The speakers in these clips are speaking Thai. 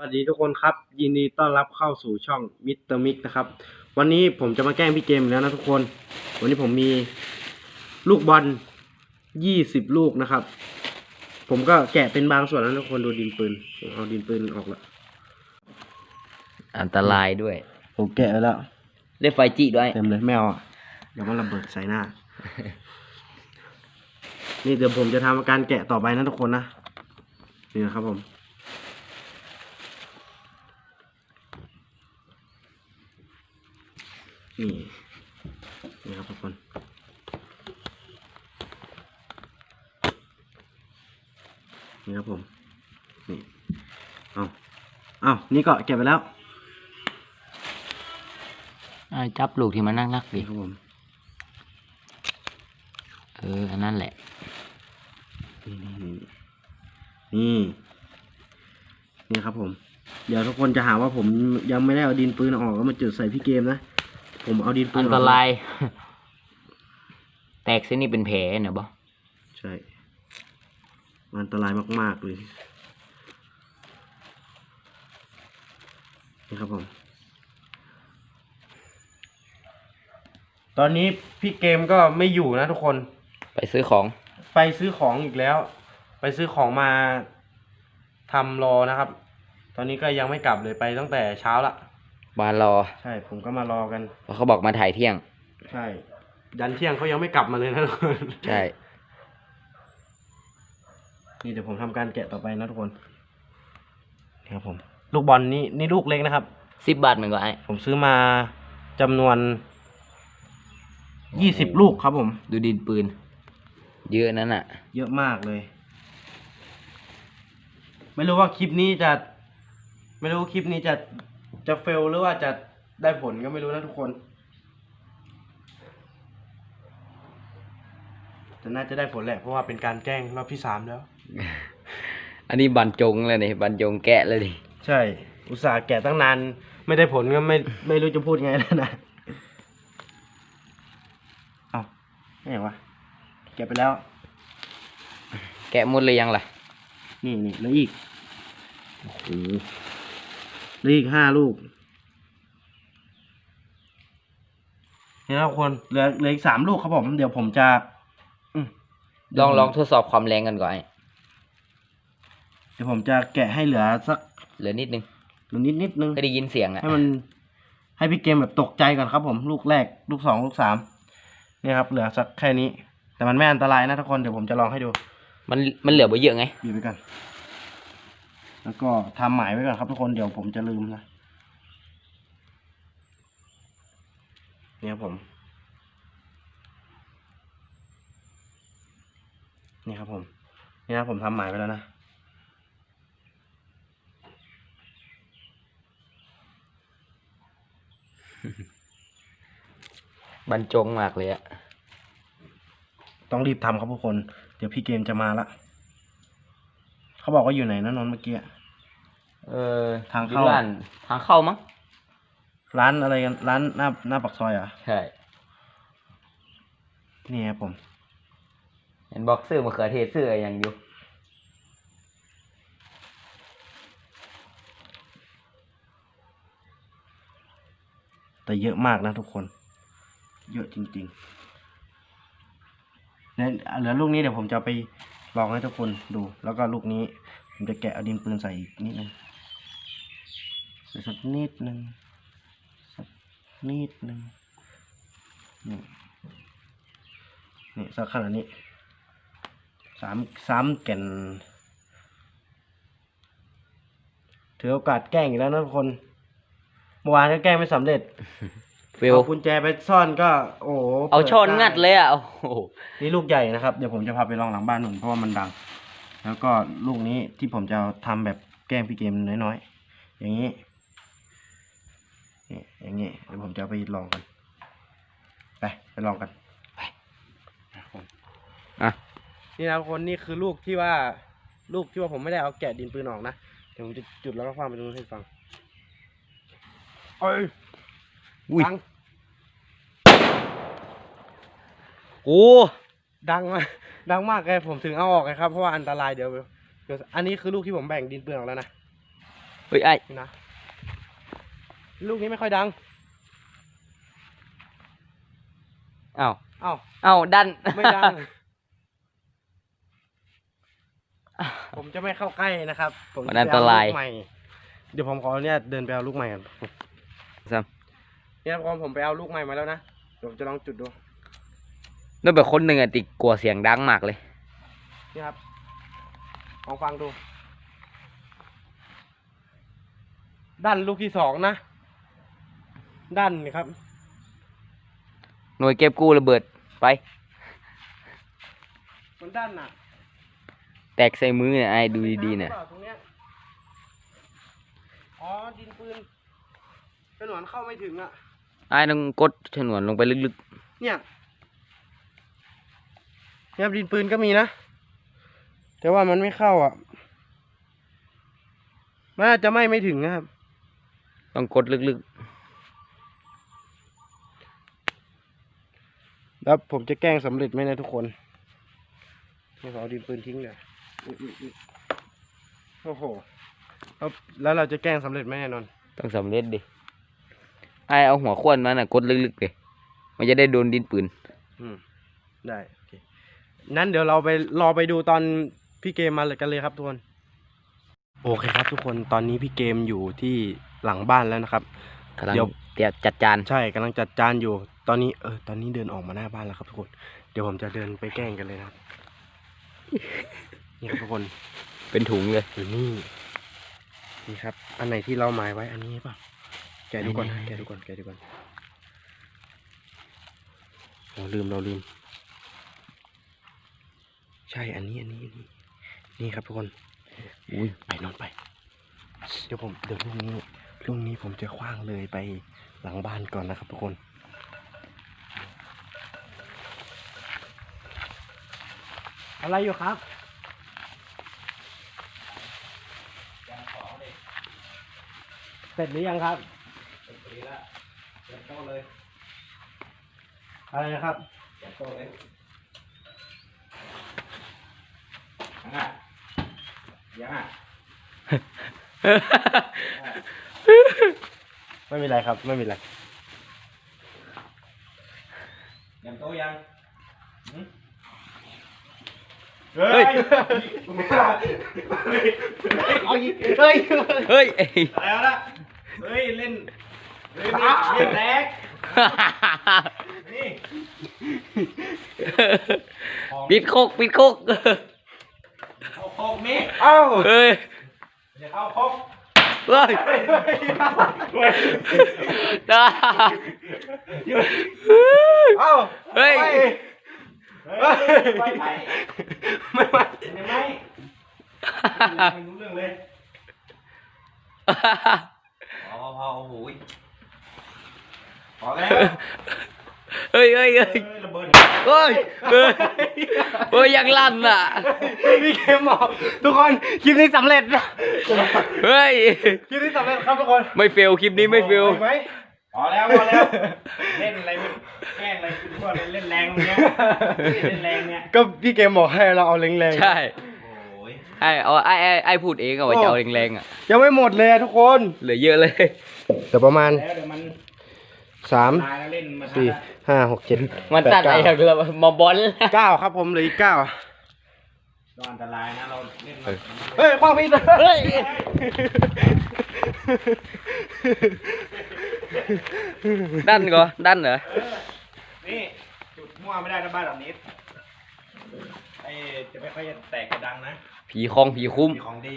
สวัสดีทุกคนครับ ยินดีต้อนรับเข้าสู่ช่องมิสเตอร์มิกนะครับ วันนี้ผมจะมาแกล้งพี่เกมอีกแล้วนะทุกคน วันนี้ผมมีลูกบอลยี่สิบลูกนะครับ ผมก็แกะเป็นบางส่วนแล้วทุกคนดูดินปืนผมเอาดินปืนออกแล้วอันตรายด้วยผมแกะไปแล้วเล่นไฟจิด้วยเต็มเลยไม่เอาอะเดี๋ยวมันระเบิดใส่หน้า นี่เดี๋ยวผมจะทำการแกะต่อไปนะทุกคนนะนี่นะครับผม นี่นี่ครับทุกคนนี่ครับผมนี่เอาเอานี่ก็เก็บไปแล้วอ่าจับลูกที่มันนั่งรักดินี่ครับผมเอออันนั้นแหละนี่นี่นี่นี่นี่ครับผม เดี๋ยวทุกคนจะหาว่าผมยังไม่ได้เอาดินปืนออกแล้วมาจุดใส่พี่เกมนะ ผมเอาดินปืนอันออกตราย แตกเส้นนี้เป็นแผลเนี่ยบ่ใช่มันอันตรายมาก ๆ เลยนี่ครับผม ตอนนี้พี่เกมก็ไม่อยู่นะทุกคน ไปซื้อของ ไปซื้อของอีกแล้ว ไปซื้อของมาทำรอนะครับ ตอนนี้ก็ยังไม่กลับเลยไปตั้งแต่เช้าละ มารอใช่ผมก็มารอกัน เพราะเขาบอกมาถ่ายเที่ยง ใช่ยันเที่ยงเขายังไม่กลับมาเลยนะทุกคนใช่ นี่เดี๋ยวผมทำการแกะต่อไปนะทุกคนนี่ครับผม ลูกบอลนี่นี่ลูกเล็กนะครับ สิบบาทเหมือนกันไอ้ผมซื้อมาจำนวนยี่สิบลูกครับผม ดูดินปืน เยอะนั้นอะ เยอะมากเลย ไม่รู้ว่าคลิปนี้จะ ไม่รู้คลิปนี้จะ จะเฟลหรือว่าจะได้ผลก็ไม่รู้นะทุกคน แต่น่าจะได้ผลแหละ เพราะว่าเป็นการแกล้งรอบที่สามแล้ว อันนี้บรรจงเลยนี่บรรจงแกะเลยดิใช่ อุตส่าห์แกะตั้งนาน ไม่ได้ผลก็ไม่ไม่รู้จะพูดไงแล้วนะเอาไม่เห็นวะแกะไปแล้ว แกะหมดเลยยังล่ะ นี่นี่แล้วอีกโอ้โห แล้วอีกห้าลูกนี่นะทุกคนเหลือเหลืออีกสามลูกครับผม เดี๋ยวผมจะอืมลองลองทดสอบความแรงกันก่อนไอ้เดี๋ยวผมจะแกะให้เหลือสักเหลือนิดนึงเหลือนิดนิดนึง ก็ได้ยินเสียงอะให้มัน ให้พี่เกมแบบตกใจก่อนครับ ผม ลูกแรก ลูกสองลูกสามเนี่ยครับ เหลือสักแค่นี้ แต่มันไม่อันตรายนะทุกคน เดี๋ยวผมจะลองให้ดู มันมันเหลือไปเยอะไงบีบไปก่อน แล้วก็ทำหมายไว้ก่อนครับทุกคนเดี๋ยวผมจะลืมนะเนี่ยครับผม นี่ครับผมนี่นะผมทำหมายไปแล้วนะบรรจงมากเลยอะต้องรีบทำครับทุกคน เดี๋ยวพี่เกมจะมาละ เขาบอกว่าอยู่ไหนนะนนท์เมื่อกี้อะ เออทางเข้าอยู่ร้นทางเข้ามั้งร้านอะไรกัน ร้านหน้าหน้าปากซอยเหรอะ ใช่นี่ครับผม เห็นบอกซื้อมะเขือเทศซื้ออะไรอย่างอยู่แต่เยอะมากนะทุกคน เยอะจริงๆเนี่ยเหลือลูกนี้เดี๋ยวผมจะเอาไปลองให้ทุกคนดู แล้วก็ลูกนี้ ผมจะแกะเอาดินปืนใส่อีกนิดนึงใส่สักนิดนึงสักนิดนึงนี่นี่สักขนาดนี้สามสามแก่นถือโอกาสแกล้งอีกแล้วนะทุกคนเมื่อวานก็แกล้งไม่สำเร็จฟิลเอากุญแจไปซ่อนก็ โอ้โหเอาปิช้อนไงัดเลยอะโอ้โหนี่ลูกใหญ่นะครับ เดี๋ยวผมจะพาไปลองหลังบ้านหนุนเพราะว่ามันดัง แล้วก็ลูกนี้ที่ผมจะเอาทำแบบแกล้งพี่เกมน้อยๆอย่างนี้ นี่อย่างนี้เดี๋ยวผมจะเอาไปลองกัน ไปไปลองกันไปนะครับผมอะนี่นะทุกคนนี่คือลูกที่ว่าลูกที่ว่าผมไม่ได้เอาแกะดินปืนออกนะเดี๋ยวผมจะจุดแล้วก็ฟังไปตรงนู้นให้ฟังเอ้ยอุ้ยดังโอ้ดังมากดังมากเลยผมถึงเอาออกเลยครับเพราะว่าอันตรายเดี๋ยวเดี๋ยวอันนี้คือลูกที่ผมแบ่งดินปืนออกแล้วนะเฮ้ยไอ้นี่นะ ลูกนี้ไม่ค่อยดังเอ้าเอ้าเอ้าดัน ไม่ดัง ผมจะไม่เข้าใกล้นะครับ ผมจะมันอันตรายไปเอลูกใหม่เดี๋ยวผมขอเนี่ยเดินไปเอาลูกใหม่กันซ้เนี่ยพอผมไปเอาลูกใหม่มาแล้วนะเดี๋ยวผมจะลองจุดดูำนั่นแบบคนหนึ่งอะติกลัวเสียงดังมากเลย นี่ครับลองฟังดูด้านลูกที่สองนะ ด้านนี่ครับ หน่วยเก็บกู้ระเบิดไป มันด้านน่ะแตกใส่มือเนี่ยไอ้ดูดีๆเนี่ยตรงเนี้ยอ๋อดินปืนกระหนวนเข้าไม่ถึงอะไอ้ต้องกดฉนวนลงไปลึกเนี่ยเนี่ยครับดินปืนก็มีนะ แต่ว่ามันไม่เข้าอะมันอาจจะไหม่ไม่ถึงนะครับๆต้องกดลึก แล้วผมจะแกล้งสำเร็จไหมนะทุกคนนี่ขอเอาดินปืนทิ้งเลยอุ๊ยอุ๊ยอุ๊ยโอ้โหแล้วแล้วเราจะแกล้งสำเร็จไหมแน่นอนๆต้องสำเร็จดิไอ้เอาหัวขวานมาน่ะกดลึกๆเลยมันจะได้โดนดินปืน อืม ได้โอเคนั้นเดี๋ยวเราไปรอไปดูตอนพี่เกมมาเลยกันเลยครับทุกคน โอเคครับ ทุกคนตอนนี้พี่เกมอยู่ที่หลังบ้านแล้วนะครับ กำลังเดี๋ยว เตรียมจัดจาน ใช่กำลังจัดจานอยู่ ตอนนี้เออตอนนี้เดินออกมาหน้าบ้านแล้วครับทุกคน เดี๋ยวผมจะเดินไปแกล้งกันเลยนะครับนี่ครับทุกคนเป็นถุงเลยอยู่นี่นี่ครับ อันไหนที่เราหมายไว้อันนี้เปล่าแกะดูก่อนไหนๆแกะดูก่อนแกะดูก่อนเราลืมเราลืม ใช่อันนี้อันนี้อันนี้นี่ครับทุกคนอุ้ยไปนอนไป เดี๋ยวผมเดี๋ยวลุงนี้ลุงนี้ผมจะคว้างเลยไปหลังบ้านก่อนนะครับทุกคน อะไรอยู่ครับเสร็จหรือยังครับเสร็จแล้วเสร็จโตเลยอะไรนะครับเตรียมโต๊ะเลยยังอะยังอะไม่มีไรครับ ไม่มีไรเตรียมโต๊ะยัง เฮ้ย เอาอีกเฮ้ยเฮ้ยไอ้แล้วนะเฮ้ยเล่นเฮ้ยเล่นแรกนี่ปิดโคกปิดโคกเอาคอกนี่เอ้าเฮ้ยอย่าเอาคอกเฮ้ยได้เอ้าเฮ้ย ไปไปไม่ไปไม่ไม่ไม่รู้เรื่องเลยพอพอโอ้โหพอแล้วเฮ้ยเฮ้ยเฮ้ยระเบิดเฮ้ยเฮ้ยเฮ้ยยังลั่นอะพี่เกมบอกทุกคนคลิปนี้สำเร็จนะเฮ้ยคลิปนี้สำเร็จครับทุกคนไม่เฟลคลิปนี้ไม่เฟลไหม พอแล้วพอแล้ว เล่นอะไรไม่แกล้งอะไรคือว่าเล่นแรงเนี้ยเล่นแรงเนี้ยก็พี่เกมบอกให้เราเอาแรงๆใช่โอ้ยไอ้เอาไอ้ไอ้ไอ้พูดเองอะว่าจะเอาแรงๆอะยังไม่หมดเลยอะทุกคนเหลือเยอะเลยเดี๋ยวประมาณแล้วเดี๋ยวมันสามตายแล้วเล่นมาสี่ห้าหกเจ็ดมันแปดตัดอะไรเก้ากันเรามอบอลเก้าครับผมเหลืออีกเก้าก็อันตรายนะเราเล่นมาเฮ้ยคว้างพี่เฮ้ย ดันก็ดันเหรอ นี่ จุดมั่วไม่ได้นะบ้านหลังนี้ไอ้จะไม่ค่อยจะแตกกระดังนะผีคลองผีคุ้ม มีของดี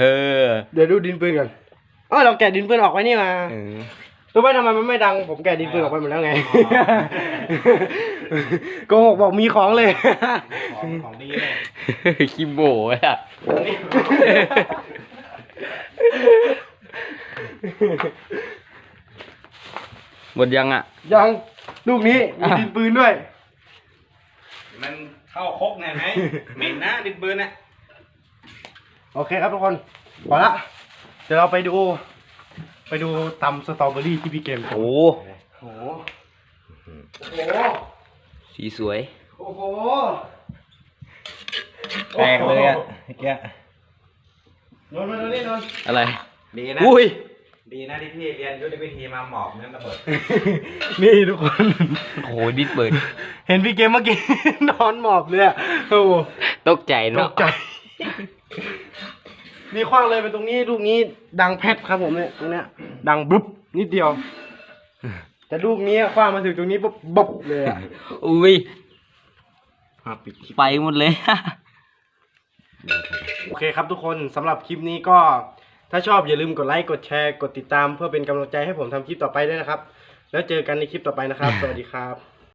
เออเดี๋ยวดูดินปืนก่อนอ๋อเราแกะดินปืนออกไว้นี่มาเออรู้ไหมทำไมมันไม่ดัง ผมแกะดินปืนออกไปหมดแล้วไง โกหกบอกมีของเลย ของของดีเลยคิมโบอะ หมดยังอะ ยังลูกนี้มีดินปืนด้วย มันเข้าคกเนี่ยไหมเหม็นนะดินปืนน่ะโอเคครับทุกคนพอละ เดี๋ยวเราไปดู ไปดูตำสตรอเบอรี่ที่พี่เกมทำโอ้โอ้โหโอ้โหสีสวย โอ้โหแตกเลยอะเมื่อกี้นนท์มาดูนี่นนท์อะไร ดีนะ อุ้ย ดีนะที่พี่เรียนยุทธวิธีมาหมอบนั้นระเบิดนี่ทุกคน โอ้โหดิสเบิร์ดเห็นพี่เกมเมื่อกี้ นอนหมอบเลยอะโอ้โหตกใจตเนาะกใจ นี่คว้างเลยไปตรงนี้ลูกนี้ดังแพทครับผมเนี่ยตรงเนี้ยดังบึ๊บนิดเดียว แต่ลูกนี้คว้างมาถึงตรงนี้ปุ๊บบ๊บเลยอะอุ้ยอะปิดคลิป ไปหมดเลย โอเคครับทุกคนสำหรับคลิปนี้ก็ ถ้าชอบอย่าลืมกดไลค์กดแชร์กดติดตาม เพื่อเป็นกำลังใจให้ผมทำคลิปต่อไปด้วยนะครับ แล้วเจอกันในคลิปต่อไปนะครับ สวัสดีครับ